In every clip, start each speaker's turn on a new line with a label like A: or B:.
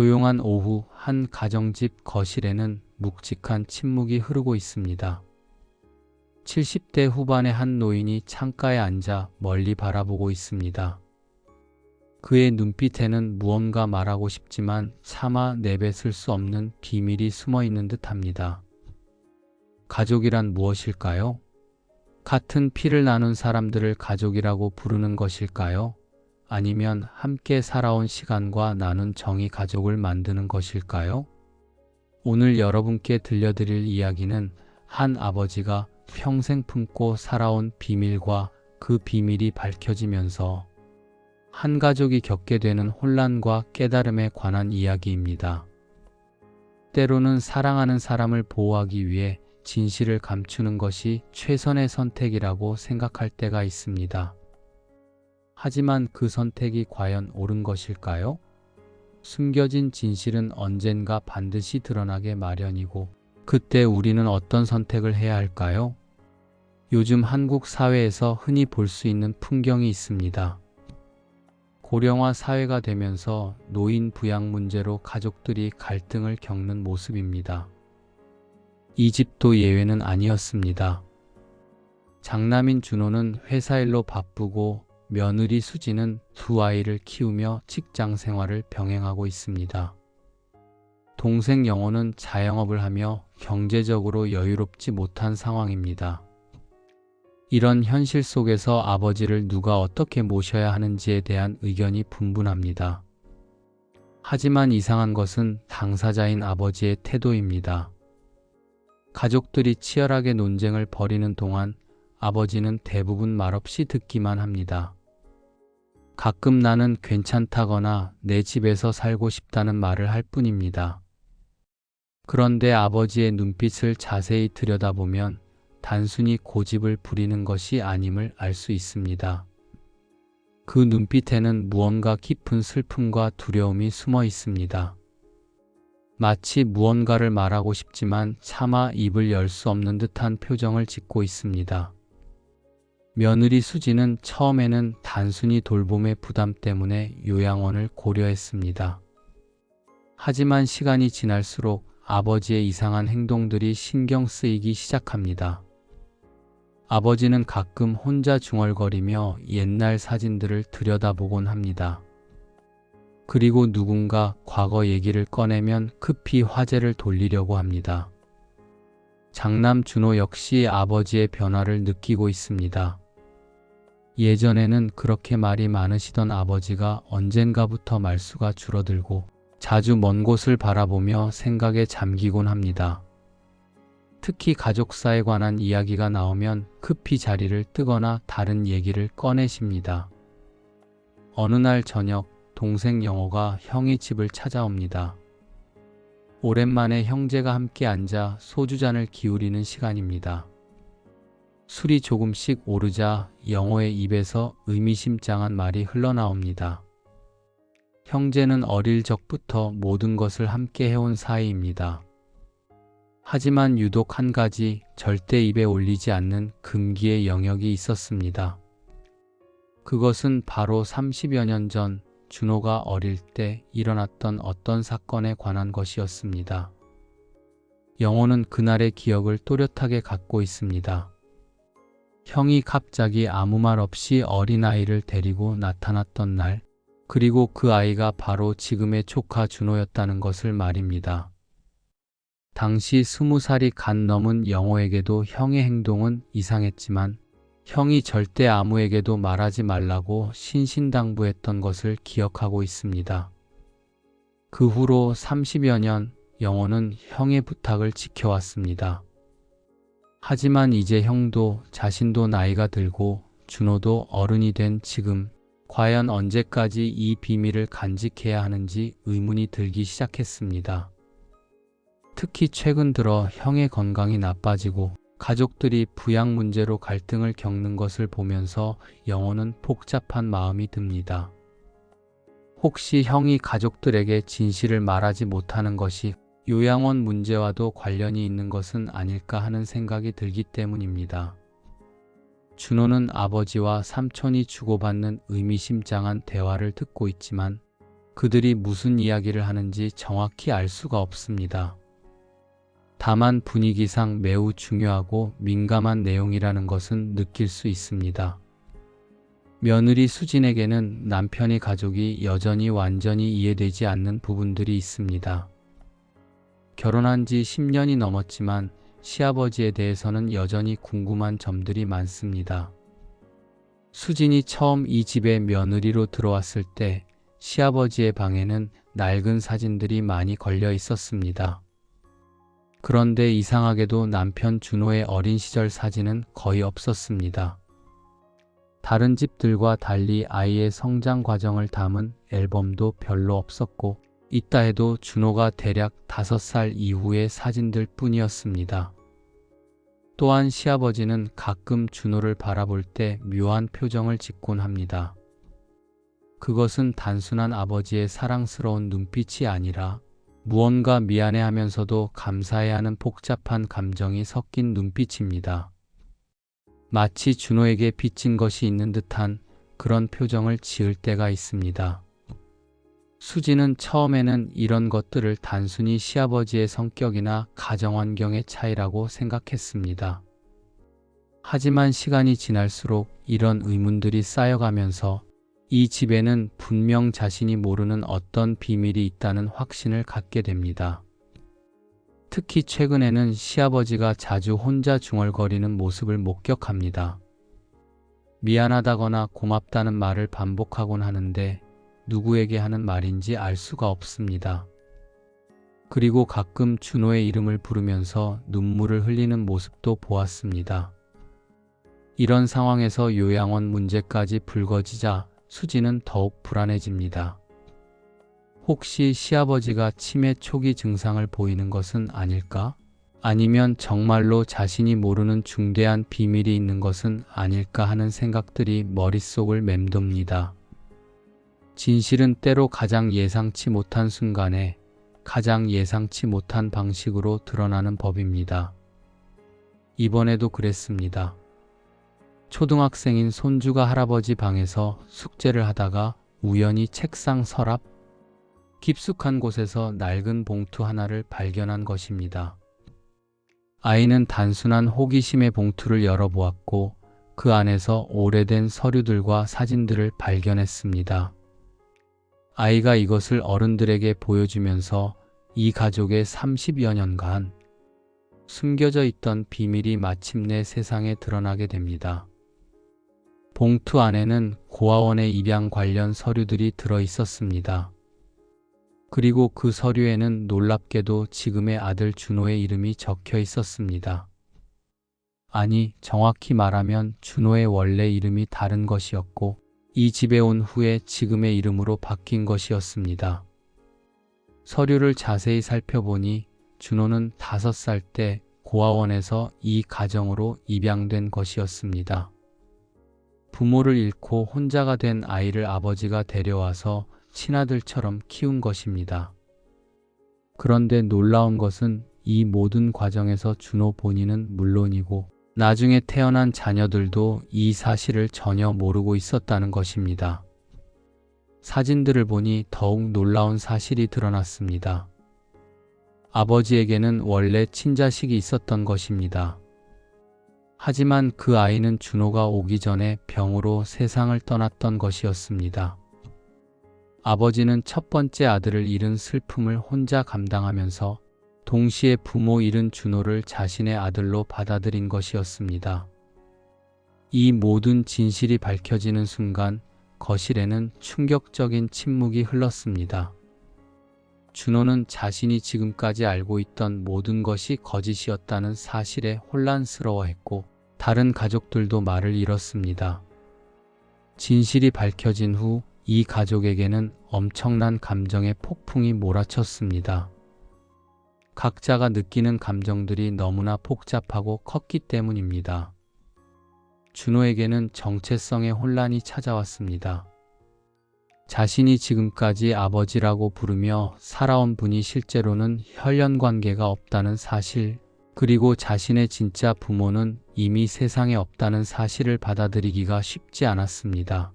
A: 조용한 오후 한 가정집 거실에는 묵직한 침묵이 흐르고 있습니다. 70대 후반의 한 노인이 창가에 앉아 멀리 바라보고 있습니다. 그의 눈빛에는 무언가 말하고 싶지만 차마 내뱉을 수 없는 비밀이 숨어 있는 듯 합니다. 가족이란 무엇일까요? 같은 피를 나눈 사람들을 가족이라고 부르는 것일까요? 아니면 함께 살아온 시간과 나눈 정이 가족을 만드는 것일까요? 오늘 여러분께 들려드릴 이야기는 한 아버지가 평생 품고 살아온 비밀과 그 비밀이 밝혀지면서 한 가족이 겪게 되는 혼란과 깨달음에 관한 이야기입니다. 때로는 사랑하는 사람을 보호하기 위해 진실을 감추는 것이 최선의 선택이라고 생각할 때가 있습니다. 하지만 그 선택이 과연 옳은 것일까요? 숨겨진 진실은 언젠가 반드시 드러나게 마련이고, 그때 우리는 어떤 선택을 해야 할까요? 요즘 한국 사회에서 흔히 볼 수 있는 풍경이 있습니다. 고령화 사회가 되면서 노인 부양 문제로 가족들이 갈등을 겪는 모습입니다. 이 집도 예외는 아니었습니다. 장남인 준호는 회사 일로 바쁘고 며느리 수지는 두 아이를 키우며 직장 생활을 병행하고 있습니다. 동생 영호는 자영업을 하며 경제적으로 여유롭지 못한 상황입니다. 이런 현실 속에서 아버지를 누가 어떻게 모셔야 하는지에 대한 의견이 분분합니다. 하지만 이상한 것은 당사자인 아버지의 태도입니다. 가족들이 치열하게 논쟁을 벌이는 동안 아버지는 대부분 말없이 듣기만 합니다. 가끔 나는 괜찮다거나 내 집에서 살고 싶다는 말을 할 뿐입니다. 그런데 아버지의 눈빛을 자세히 들여다보면 단순히 고집을 부리는 것이 아님을 알 수 있습니다. 그 눈빛에는 무언가 깊은 슬픔과 두려움이 숨어 있습니다. 마치 무언가를 말하고 싶지만 차마 입을 열 수 없는 듯한 표정을 짓고 있습니다. 며느리 수지는 처음에는 단순히 돌봄의 부담 때문에 요양원을 고려했습니다. 하지만 시간이 지날수록 아버지의 이상한 행동들이 신경 쓰이기 시작합니다. 아버지는 가끔 혼자 중얼거리며 옛날 사진들을 들여다보곤 합니다. 그리고 누군가 과거 얘기를 꺼내면 급히 화제를 돌리려고 합니다. 장남 준호 역시 아버지의 변화를 느끼고 있습니다. 예전에는 그렇게 말이 많으시던 아버지가 언젠가부터 말수가 줄어들고 자주 먼 곳을 바라보며 생각에 잠기곤 합니다. 특히 가족사에 관한 이야기가 나오면 급히 자리를 뜨거나 다른 얘기를 꺼내십니다. 어느 날 저녁 동생 영호가 형의 집을 찾아옵니다. 오랜만에 형제가 함께 앉아 소주잔을 기울이는 시간입니다. 술이 조금씩 오르자 영호의 입에서 의미심장한 말이 흘러나옵니다. 형제는 어릴 적부터 모든 것을 함께 해온 사이입니다. 하지만 유독 한 가지 절대 입에 올리지 않는 금기의 영역이 있었습니다. 그것은 바로 30여 년 전 준호가 어릴 때 일어났던 어떤 사건에 관한 것이었습니다. 영호는 그날의 기억을 또렷하게 갖고 있습니다. 형이 갑자기 아무 말 없이 어린아이를 데리고 나타났던 날, 그리고 그 아이가 바로 지금의 조카 준호였다는 것을 말입니다. 당시 스무 살이 간 넘은 영호에게도 형의 행동은 이상했지만 형이 절대 아무에게도 말하지 말라고 신신당부했던 것을 기억하고 있습니다. 그 후로 30여 년 영호는 형의 부탁을 지켜왔습니다. 하지만 이제 형도 자신도 나이가 들고 준호도 어른이 된 지금 과연 언제까지 이 비밀을 간직해야 하는지 의문이 들기 시작했습니다. 특히 최근 들어 형의 건강이 나빠지고 가족들이 부양 문제로 갈등을 겪는 것을 보면서 영호는 복잡한 마음이 듭니다. 혹시 형이 가족들에게 진실을 말하지 못하는 것이 요양원 문제와도 관련이 있는 것은 아닐까 하는 생각이 들기 때문입니다. 준호는 아버지와 삼촌이 주고받는 의미심장한 대화를 듣고 있지만 그들이 무슨 이야기를 하는지 정확히 알 수가 없습니다. 다만 분위기상 매우 중요하고 민감한 내용이라는 것은 느낄 수 있습니다. 며느리 수진에게는 남편의 가족이 여전히 완전히 이해되지 않는 부분들이 있습니다. 결혼한 지 10년이 넘었지만 시아버지에 대해서는 여전히 궁금한 점들이 많습니다. 수진이 처음 이 집에 며느리로 들어왔을 때 시아버지의 방에는 낡은 사진들이 많이 걸려 있었습니다. 그런데 이상하게도 남편 준호의 어린 시절 사진은 거의 없었습니다. 다른 집들과 달리 아이의 성장 과정을 담은 앨범도 별로 없었고, 있다 해도 준호가 대략 5살 이후의 사진들 뿐이었습니다. 또한 시아버지는 가끔 준호를 바라볼 때 묘한 표정을 짓곤 합니다. 그것은 단순한 아버지의 사랑스러운 눈빛이 아니라 무언가 미안해 하면서도 감사해 하는 복잡한 감정이 섞인 눈빛입니다. 마치 준호에게 빚진 것이 있는 듯한 그런 표정을 지을 때가 있습니다. 수지는 처음에는 이런 것들을 단순히 시아버지의 성격이나 가정 환경의 차이라고 생각했습니다. 하지만 시간이 지날수록 이런 의문들이 쌓여가면서 이 집에는 분명 자신이 모르는 어떤 비밀이 있다는 확신을 갖게 됩니다. 특히 최근에는 시아버지가 자주 혼자 중얼거리는 모습을 목격합니다. 미안하다거나 고맙다는 말을 반복하곤 하는데 누구에게 하는 말인지 알 수가 없습니다. 그리고 가끔 준호의 이름을 부르면서 눈물을 흘리는 모습도 보았습니다. 이런 상황에서 요양원 문제까지 불거지자 수지는 더욱 불안해집니다. 혹시 시아버지가 치매 초기 증상을 보이는 것은 아닐까? 아니면 정말로 자신이 모르는 중대한 비밀이 있는 것은 아닐까 하는 생각들이 머릿속을 맴돕니다. 진실은 때로 가장 예상치 못한 순간에 가장 예상치 못한 방식으로 드러나는 법입니다. 이번에도 그랬습니다. 초등학생인 손주가 할아버지 방에서 숙제를 하다가 우연히 책상 서랍 깊숙한 곳에서 낡은 봉투 하나를 발견한 것입니다. 아이는 단순한 호기심의 봉투를 열어보았고 그 안에서 오래된 서류들과 사진들을 발견했습니다. 아이가 이것을 어른들에게 보여주면서 이 가족의 30여 년간 숨겨져 있던 비밀이 마침내 세상에 드러나게 됩니다. 봉투 안에는 고아원의 입양 관련 서류들이 들어 있었습니다. 그리고 그 서류에는 놀랍게도 지금의 아들 준호의 이름이 적혀 있었습니다. 아니, 정확히 말하면 준호의 원래 이름이 다른 것이었고, 이 집에 온 후에 지금의 이름으로 바뀐 것이었습니다. 서류를 자세히 살펴보니 준호는 다섯 살때 고아원에서 이 가정으로 입양된 것이었습니다. 부모를 잃고 혼자가 된 아이를 아버지가 데려와서 친아들처럼 키운 것입니다. 그런데 놀라운 것은 이 모든 과정에서 준호 본인은 물론이고 나중에 태어난 자녀들도 이 사실을 전혀 모르고 있었다는 것입니다. 사진들을 보니 더욱 놀라운 사실이 드러났습니다. 아버지에게는 원래 친자식이 있었던 것입니다. 하지만 그 아이는 준호가 오기 전에 병으로 세상을 떠났던 것이었습니다. 아버지는 첫 번째 아들을 잃은 슬픔을 혼자 감당하면서 동시에 부모 잃은 준호를 자신의 아들로 받아들인 것이었습니다. 이 모든 진실이 밝혀지는 순간 거실에는 충격적인 침묵이 흘렀습니다. 준호는 자신이 지금까지 알고 있던 모든 것이 거짓이었다는 사실에 혼란스러워했고 다른 가족들도 말을 잃었습니다. 진실이 밝혀진 후 이 가족에게는 엄청난 감정의 폭풍이 몰아쳤습니다. 각자가 느끼는 감정들이 너무나 복잡하고 컸기 때문입니다. 준호에게는 정체성의 혼란이 찾아왔습니다. 자신이 지금까지 아버지라고 부르며 살아온 분이 실제로는 혈연 관계가 없다는 사실, 그리고 자신의 진짜 부모는 이미 세상에 없다는 사실을 받아들이기가 쉽지 않았습니다.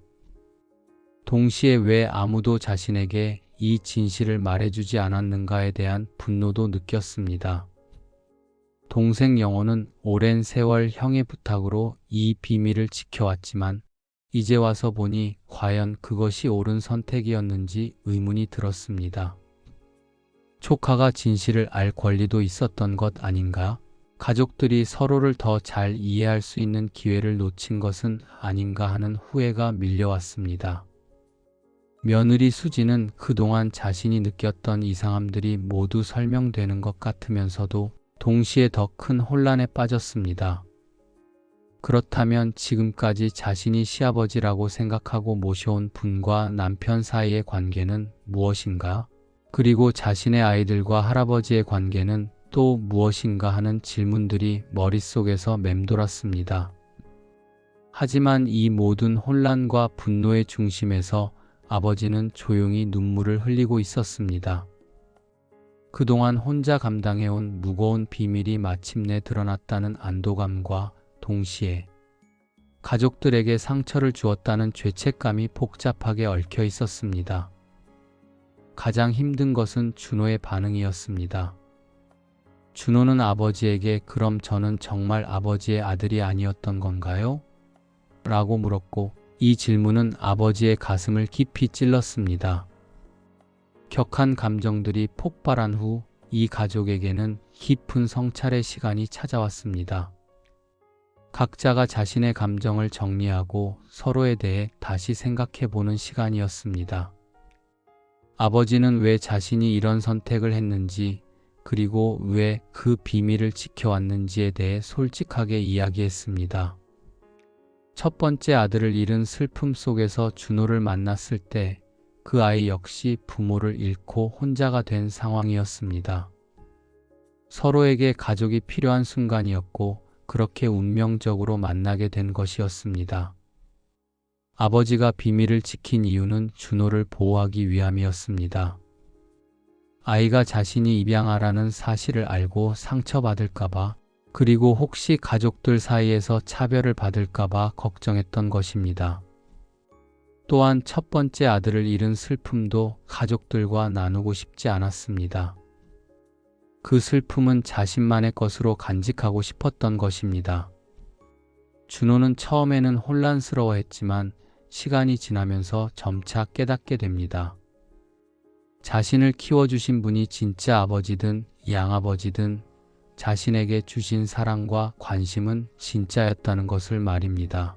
A: 동시에 왜 아무도 자신에게 이 진실을 말해주지 않았는가에 대한 분노도 느꼈습니다. 동생 영호는 오랜 세월 형의 부탁으로 이 비밀을 지켜왔지만 이제 와서 보니 과연 그것이 옳은 선택이었는지 의문이 들었습니다. 조카가 진실을 알 권리도 있었던 것 아닌가? 가족들이 서로를 더 잘 이해할 수 있는 기회를 놓친 것은 아닌가 하는 후회가 밀려왔습니다. 며느리 수지는 그동안 자신이 느꼈던 이상함들이 모두 설명되는 것 같으면서도 동시에 더 큰 혼란에 빠졌습니다. 그렇다면 지금까지 자신이 시아버지라고 생각하고 모셔온 분과 남편 사이의 관계는 무엇인가? 그리고 자신의 아이들과 할아버지의 관계는 또 무엇인가 하는 질문들이 머릿속에서 맴돌았습니다. 하지만 이 모든 혼란과 분노의 중심에서 아버지는 조용히 눈물을 흘리고 있었습니다. 그동안 혼자 감당해온 무거운 비밀이 마침내 드러났다는 안도감과 동시에 가족들에게 상처를 주었다는 죄책감이 복잡하게 얽혀 있었습니다. 가장 힘든 것은 준호의 반응이었습니다. 준호는 아버지에게 그럼 저는 정말 아버지의 아들이 아니었던 건가요? 라고 물었고 이 질문은 아버지의 가슴을 깊이 찔렀습니다. 격한 감정들이 폭발한 후 이 가족에게는 깊은 성찰의 시간이 찾아왔습니다. 각자가 자신의 감정을 정리하고 서로에 대해 다시 생각해 보는 시간이었습니다. 아버지는 왜 자신이 이런 선택을 했는지, 그리고 왜 그 비밀을 지켜왔는지에 대해 솔직하게 이야기했습니다. 첫 번째 아들을 잃은 슬픔 속에서 준호를 만났을 때 그 아이 역시 부모를 잃고 혼자가 된 상황이었습니다. 서로에게 가족이 필요한 순간이었고 그렇게 운명적으로 만나게 된 것이었습니다. 아버지가 비밀을 지킨 이유는 준호를 보호하기 위함이었습니다. 아이가 자신이 입양하라는 사실을 알고 상처받을까봐 그리고 혹시 가족들 사이에서 차별을 받을까봐 걱정했던 것입니다. 또한 첫 번째 아들을 잃은 슬픔도 가족들과 나누고 싶지 않았습니다. 그 슬픔은 자신만의 것으로 간직하고 싶었던 것입니다. 준호는 처음에는 혼란스러워했지만 시간이 지나면서 점차 깨닫게 됩니다. 자신을 키워주신 분이 진짜 아버지든 양아버지든 자신에게 주신 사랑과 관심은 진짜였다는 것을 말입니다.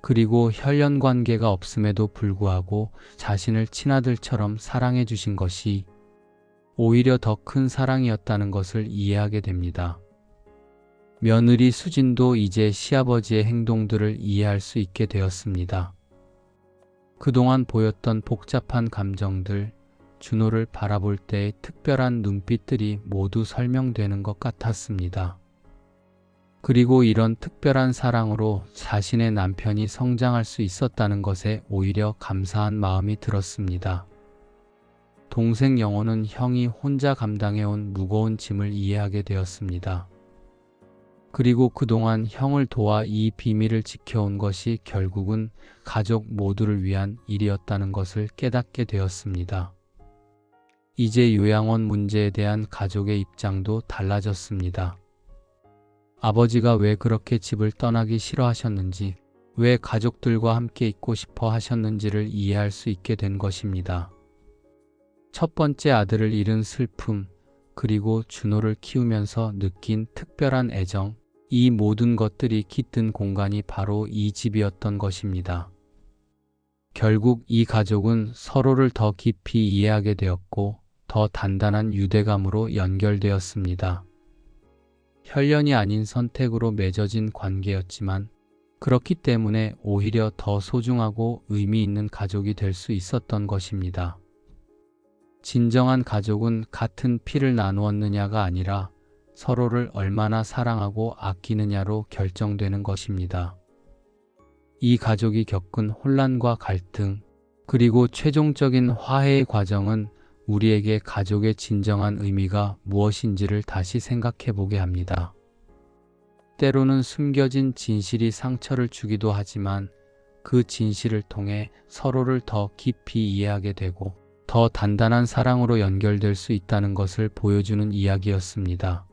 A: 그리고 혈연 관계가 없음에도 불구하고 자신을 친아들처럼 사랑해 주신 것이 오히려 더 큰 사랑이었다는 것을 이해하게 됩니다. 며느리 수진도 이제 시아버지의 행동들을 이해할 수 있게 되었습니다. 그동안 보였던 복잡한 감정들, 준호를 바라볼 때의 특별한 눈빛들이 모두 설명되는 것 같았습니다. 그리고 이런 특별한 사랑으로 자신의 남편이 성장할 수 있었다는 것에 오히려 감사한 마음이 들었습니다. 동생 영호는 형이 혼자 감당해온 무거운 짐을 이해하게 되었습니다. 그리고 그동안 형을 도와 이 비밀을 지켜온 것이 결국은 가족 모두를 위한 일이었다는 것을 깨닫게 되었습니다. 이제 요양원 문제에 대한 가족의 입장도 달라졌습니다. 아버지가 왜 그렇게 집을 떠나기 싫어하셨는지, 왜 가족들과 함께 있고 싶어 하셨는지를 이해할 수 있게 된 것입니다. 첫 번째 아들을 잃은 슬픔, 그리고 준호를 키우면서 느낀 특별한 애정, 이 모든 것들이 깃든 공간이 바로 이 집이었던 것입니다. 결국 이 가족은 서로를 더 깊이 이해하게 되었고, 더 단단한 유대감으로 연결되었습니다. 혈연이 아닌 선택으로 맺어진 관계였지만 그렇기 때문에 오히려 더 소중하고 의미 있는 가족이 될 수 있었던 것입니다. 진정한 가족은 같은 피를 나누었느냐가 아니라 서로를 얼마나 사랑하고 아끼느냐로 결정되는 것입니다. 이 가족이 겪은 혼란과 갈등, 그리고 최종적인 화해의 과정은 우리에게 가족의 진정한 의미가 무엇인지를 다시 생각해 보게 합니다. 때로는 숨겨진 진실이 상처를 주기도 하지만 그 진실을 통해 서로를 더 깊이 이해하게 되고 더 단단한 사랑으로 연결될 수 있다는 것을 보여주는 이야기였습니다.